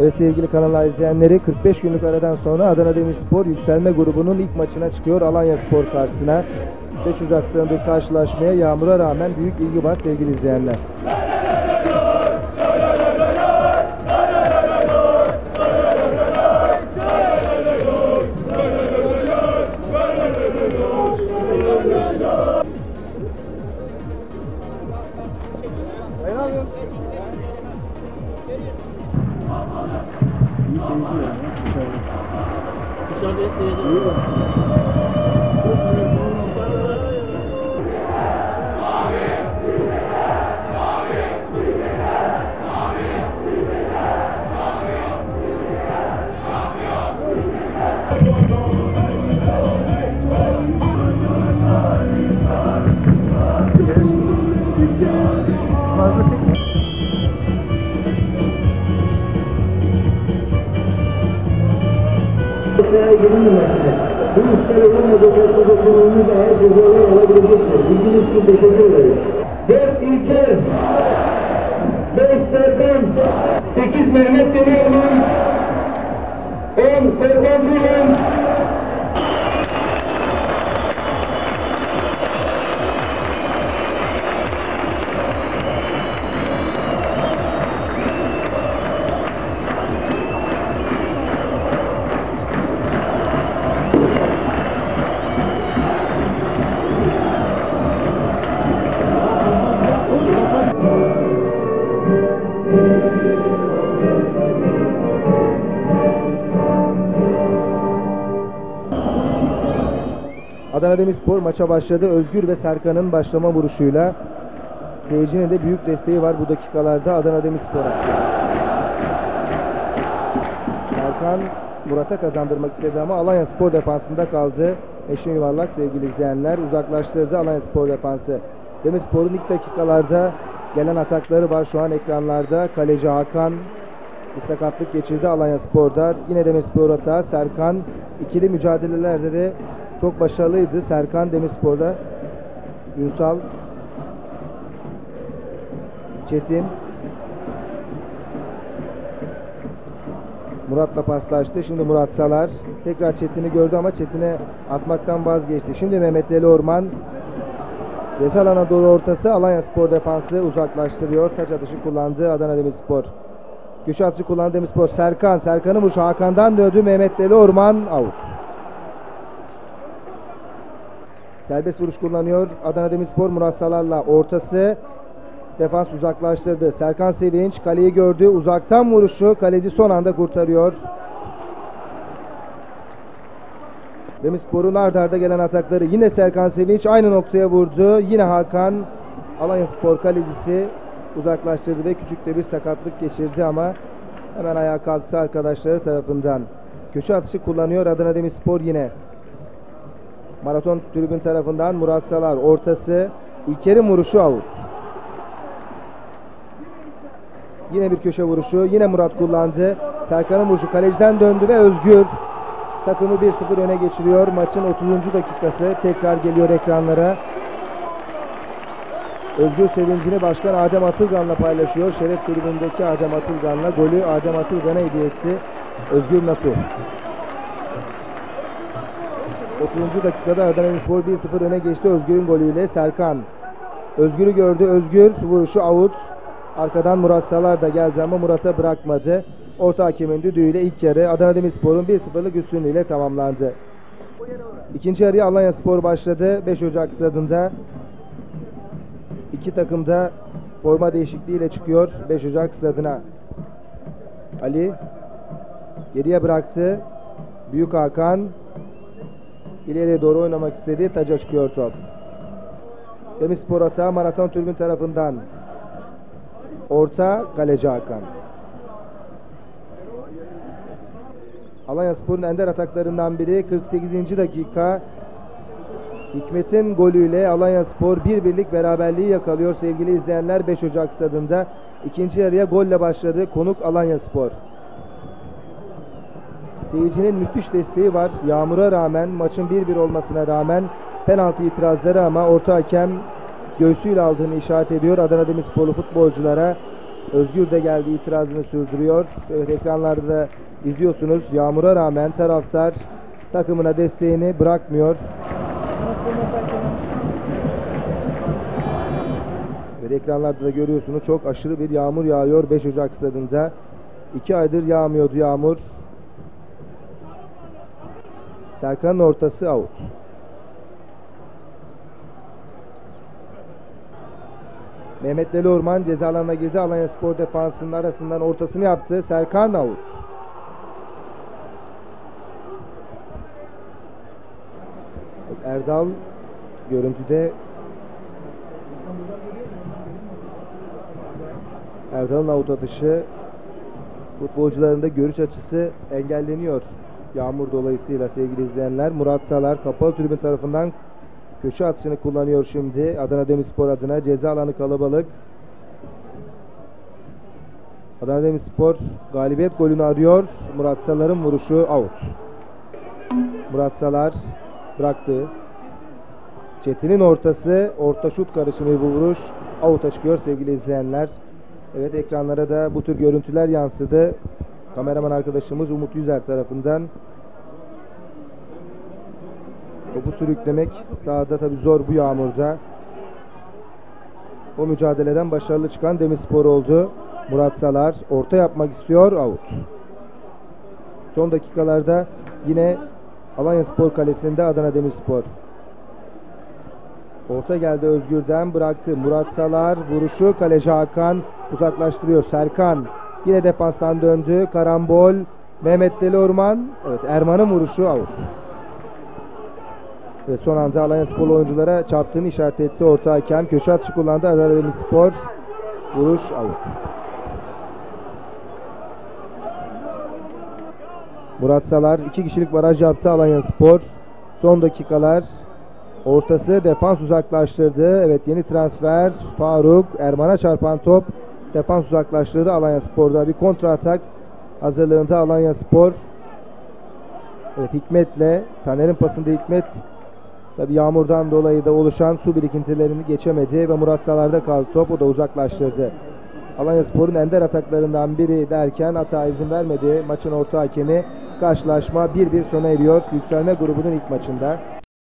Evet sevgili kanal izleyenleri 45 günlük aradan sonra Adana Demirspor yükselme grubunun ilk maçına çıkıyor Alanya Spor karşısına. 5 Ocak karşılaşmaya yağmura rağmen büyük ilgi var sevgili izleyenler. Dışarıda seyredin. Veya yeni numarasında. Bu işler olamadığı dokunumuz eğer cezalar alabilecektir. Bilginiz için teşekkür ederiz. 4 İlker, 5 Serkan, 8 Mehmet Demirman, 10 Serkan Gülen, Adana Demirspor maça başladı. Özgür ve Serkan'ın başlama vuruşuyla seyircinin de büyük desteği var bu dakikalarda Adana Demirspor'a. Serkan Murat'a kazandırmak istedi ama Alanya Spor defansında kaldı. Eşin yuvarlak sevgili izleyenler uzaklaştırdı Alanya Spor defansı. Demirspor'un ilk dakikalarda gelen atakları var şu an ekranlarda. Kaleci Hakan bir sakatlık geçirdi Alanya Spor'da. Yine Demirspor atağı Serkan ikili mücadelelerde de çok başarılıydı. Serkan Demirspor'da Ünsal Çetin Murat'la paslaştı. Şimdi Murat Salar tekrar Çetin'i gördü ama Çetin'e atmaktan vazgeçti. Şimdi Mehmet Veli Orman Ceza alana doğru ortası Alanya Spor defansı uzaklaştırıyor. Taç atışı kullandı Adana Demirspor. Köşe atışı kullandı Demirspor. Serkan. Serkan'ın vuruşu Hakan'dan döndü. Mehmet Veli Orman out. Serbest vuruş kullanıyor. Adana Demirspor Murat Salar'la ortası. Defans uzaklaştırdı. Serkan Sevinç kaleyi gördü. Uzaktan vuruşu kaleci son anda kurtarıyor. Demirspor'un ard arda gelen atakları yine Serkan Sevinç aynı noktaya vurdu. Yine Hakan Alanya Spor kalecisi uzaklaştırdı ve küçük de bir sakatlık geçirdi ama hemen ayağa kalktı arkadaşları tarafından. Köşe atışı kullanıyor Adana Demirspor yine. Maraton tribün tarafından Murat Salar ortası. İlker'in vuruşu out. Yine bir köşe vuruşu. Yine Murat kullandı. Serkan'ın vuruşu kaleciden döndü ve Özgür takımı 1-0 öne geçiriyor. Maçın 30. dakikası tekrar geliyor ekranlara. Özgür sevincini Başkan Adem Atılgan'la paylaşıyor. Şeref tribündeki Adem Atılgan'la golü Adem Atılgan'a hediye etti. Özgür Nasuh. 30. dakikada Adana Demirspor 1-0 öne geçti Özgür'ün golüyle Serkan. Özgür'ü gördü. Özgür vuruşu out. Arkadan Murat Salar da geldi ama Murat'a bırakmadı. Orta hakemin düdüğüyle ilk yarı Adana Demirspor'un 1-0'lık üstünlüğüyle tamamlandı. İkinci yarıya Alanya Spor başladı. 5 Ocak stadında iki takım da forma değişikliğiyle çıkıyor 5 Ocak stadına. Ali geriye bıraktı. Büyük Hakan ileriye doğru oynamak istedi. Taca çıkıyor top. Demirspor atağı maraton tribün tarafından. Orta kaleci Hakan. Alanya Spor'un ender ataklarından biri 48. dakika. Hikmet'in golüyle Alanya Spor bir birlik beraberliği yakalıyor sevgili izleyenler 5 Ocak stadında. İkinci yarıya golle başladı konuk Alanya Spor. Seyircinin müthiş desteği var. Yağmura rağmen, maçın 1-1 olmasına rağmen penaltı itirazları ama orta hakem göğsüyle aldığını işaret ediyor Adana Demirsporlu futbolculara. Özgür de geldi itirazını sürdürüyor. Evet ekranlarda da izliyorsunuz. Yağmura rağmen taraftar takımına desteğini bırakmıyor. Evet ekranlarda da görüyorsunuz çok aşırı bir yağmur yağıyor 5 Ocak stadında. 2 aydır yağmıyordu yağmur. Serkan'ın ortası out. Mehmet Deli Orman ceza alanına girdi. Alanya Spor defansının arasından ortasını yaptı. Serkan out. Erdal görüntüde Erdal'ın out atışı futbolcuların da görüş açısı engelleniyor. Yağmur dolayısıyla sevgili izleyenler. Murat Salar kapalı tribün tarafından köşe atışını kullanıyor şimdi. Adana Demirspor adına ceza alanı kalabalık. Adana Demirspor galibiyet golünü arıyor. Murat Salar'ın vuruşu out. Murat Salar bıraktı. Çetin'in ortası, orta şut karışımı bu vuruş out'a çıkıyor sevgili izleyenler. Evet ekranlara da bu tür görüntüler yansıdı. Kameraman arkadaşımız Umut Yüzer tarafından topu sürüklemek sahada tabi zor bu yağmurda. O mücadeleden başarılı çıkan Demirspor oldu. Murat Salar orta yapmak istiyor out. Son dakikalarda yine Alanya Spor Kalesi'nde Adana Demirspor. Orta geldi Özgür'den bıraktı. Murat Salar vuruşu kaleci Hakan uzaklaştırıyor. Serkan yine defanstan döndü. Karambol. Mehmet Deli Orman. Evet Erman'ın vuruşu out. Ve son anda Alanya Spor oyunculara çarptığını işaret etti. Orta hakem köşe atışı kullandı. Adana Demirspor vuruş out. Murat Salar iki kişilik baraj yaptı Alanya Spor. Son dakikalar ortası defans uzaklaştırdı. Evet yeni transfer Faruk Erman'a çarpan top defans uzaklaştırdı Alanya Spor'da bir kontra atak hazırlığında Alanya Spor. Evet Hikmet'le Taner'in pasında Hikmet tabi yağmurdan dolayı da oluşan su birikintilerini geçemedi ve Murat Salar'da kaldı top o da uzaklaştırdı. Alanya Spor'un ender ataklarından biri derken hata izin vermedi. Maçın orta hakemi karşılaşma 1-1 sona eriyor. Yükselme grubunun ilk maçında.